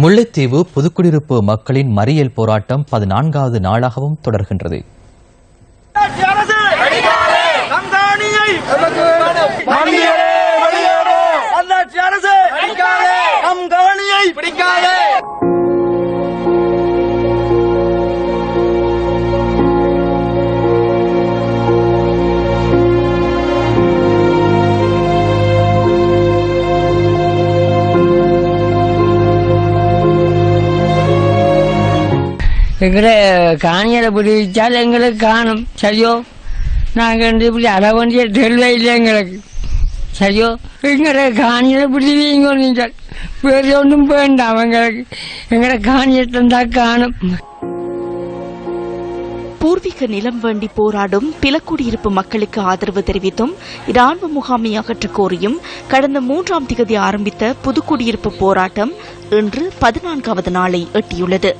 முல்லைத்தீவு புதுக்குடியிருப்பு மக்களின் மறியல் போராட்டம் பதினான்காவது நாளாகவும் தொடர்கின்றது. எங்களை காணியரை பிடிச்சால் எங்களுக்கு காணும். சரியோ? நாங்கள் இப்படி அற வேண்டிய தெளிவே இல்லை எங்களுக்கு. சரியோ? எங்களை காணியரை பிடிவீங்க நீங்கள் வேறு ஒன்றும் வேண்டாம் எங்களுக்கு. எங்களை காணியை காணும். பூர்வீக நிலம் வேண்டி போராடும் பிலக்குடியிருப்பு மக்களுக்கு ஆதரவு தெரிவித்தும் இராணுவ முகாமை அகற்றக் கோரியும் கடந்த மூன்றாம் திகதி ஆரம்பித்த புதுக்குடியிருப்பு போராட்டம் இன்று பதினான்காவது நாளை எட்டியுள்ளது.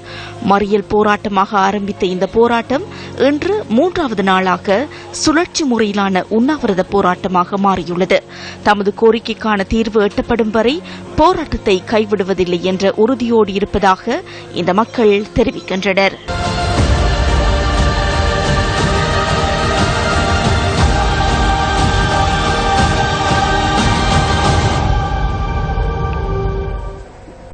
மறியல் போராட்டமாக ஆரம்பித்த இந்த போராட்டம் இன்று மூன்றாவது நாளாக சுழற்சி முறையிலான உண்ணாவிரத போராட்டமாக மாறியுள்ளது. தமது கோரிக்கைக்கான தீர்வு எட்டப்படும் வரை போராட்டத்தை கைவிடுவதில்லை என்ற உறுதியோடு இருப்பதாக இந்த மக்கள் தெரிவிக்கின்றனர்.